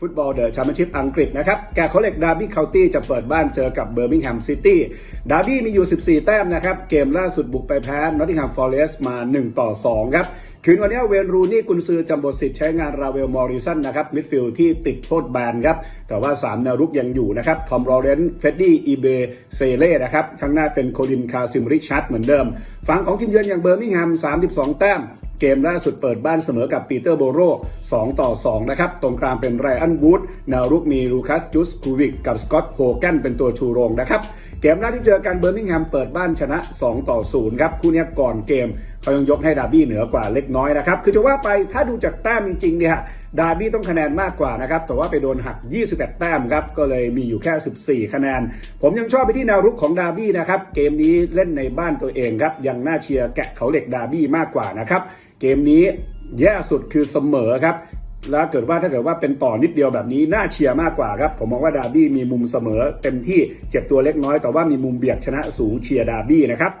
ฟุตบอลเดอะแชมเปี้ยนชิพอังกฤษนะครับแกเขาเหล็กดาร์บี้เคานตี้จะเปิดบ้านเจอกับเบอร์มิงแฮมซิตี้ ดาร์บี้มีอยู่ 14 แต้มนะครับ เกมล่าสุดบุกไปแพ้นอตติงแฮมฟอร์เรสต์มา 1 ต่อ 2 ครับคืนวันนี้เวนรูนี่กุนซือจำบทสิทธิ์ใช้งานราเวลมอริสันนะครับมิดฟิลด์ที่ติดโทษแบนครับ แต่ว่า 3 แนวรุกยังอยู่นะครับ ทอมลอเรนต์เฟดดี้อีเบเซเล่นะครับ ข้างหน้าเป็นโคลินคาซิมริชาร์ดเหมือนเดิม ฝั่งของทีมเยือนอย่างเบอร์มิงแฮม 32 แต้ม เกมล่าสุดเปิดบ้านเสมอกับปีเตอร์โบโร 2 ต่อ 2 นะครับ ตรงกลางเป็นไรอันวูดแนวรุกมีลูคัสจูสคูวิกกับสกอตโฮแกนเป็นตัวชูโรงนะครับ เกมแรกที่เจอกันเบอร์มิงแฮมเปิดบ้านชนะ 2 ต่อ 0 ครับ คู่นี้ก่อนเกม เขายังยกให้ดาร์บี้เหนือกว่าเล็กน้อยนะครับ คือจะว่าไปถ้าดูจากแต้มจริงๆเนี่ยดาร์บี้ต้องคะแนนมากกว่านะครับ แต่ว่าไปโดนหัก 21 แต้มครับ ก็เลยมีอยู่แค่ 14 คะแนน ผมยังชอบไปที่แนวรุกของดาร์บี้นะครับ เกมนี้เล่นในบ้านตัวเองครับ ยังน่าเชียร์แกะเขาเหล็กดาร์บี้มากกว่านะครับ เกมนี้แย่สุดคือเสมอครับแล้วเกิดว่าถ้าเกิดว่าเป็นต่อนิดเดียวแบบนี้น่าเชียร์มากกว่าครับ ผมมองว่าดาร์บี้มีมุมเสมอเต็มที่เจ็บตัวเล็กน้อยแต่ว่ามีมุมเบียดชนะสูงเชียร์ดาร์บี้นะครับ